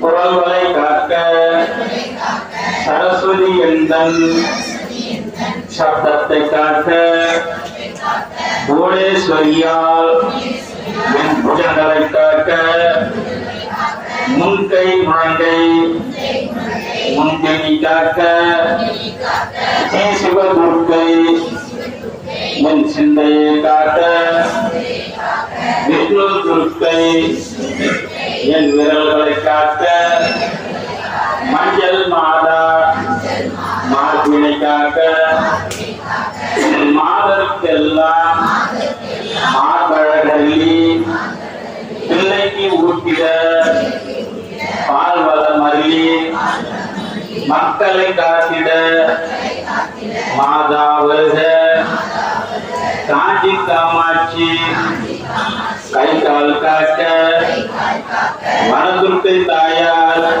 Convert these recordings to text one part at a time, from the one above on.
குரல்களை காக்க சரஸ்வதி எந்தன் சப்தத்தை காக்க பூடேஸ்வரியால் என் புஜங்களை காக்க முன்கை முழங்கை முன்கை காக்க ஸ்ரீ சிவதுர்க்கை என் சிந்தையை காக்க விஷ்ணு துர்க்கை என் விரல்களை காத்த மஞ்சள் மாதா மார்பினை காக்க மாதருக்கெல்லாம் மார்பழகல்லி பிள்ளைக்கு ஊட்டிட பால் வளம் அள்ளி மக்களை காத்திட மாதா வருக. காஞ்சி காமாட்சி. கை கால் காக்க. வனதுர்க்கை தாயார்.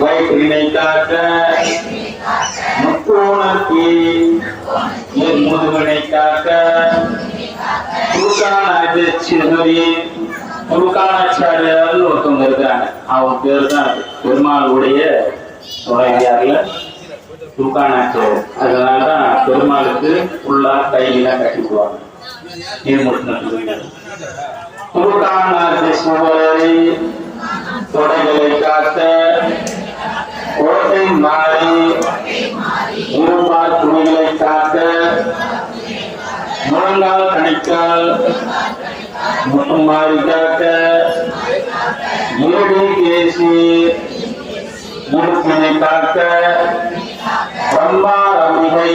வயிற்றினை காக்க. முக்கோணத்தி. என் முதுகனை காக்க. துருக்கானாச்சாரி துருக்கானாச்சாரியார்னு ஒருத்தவங்க இருக்கிறாங்க. அவங்க பேர் தான் பெருமாளுடைய துணைவியார்ல துருக்கானாச்சாரியர் அதனாலதான் பெருமாளுக்கு ஃபுல்லா கையெல்லாம் கட்டி விடுவாங்க இது தொடைகளை காத்த கோட்டை மாறி இருபால் துணிகளை காத்த முழங்கால் கணிக்கால் முட்டும் மாறி காக்க இருடி பேசி முழுப்பினை காக்க பிரம்மா ரமிகை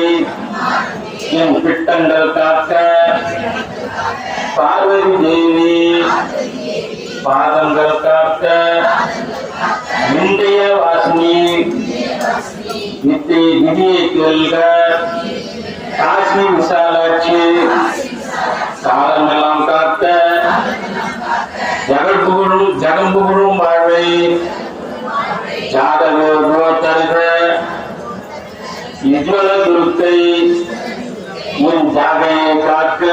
என் பிட்டங்கள் காக்க பார்வதி தேவி பாதங்கள் காக்க இந்திய வாசினி நித்திய விதியை கேள்க. காசி விசாலாட்சி காலமெல்லாம் காக்க. ஜகற்புகழும் ஜகம்புகழும் வாழ்வை ஜாதக தருக இஜ்வல துருக்கை உன் ஜாகையை காக்க சாந்தி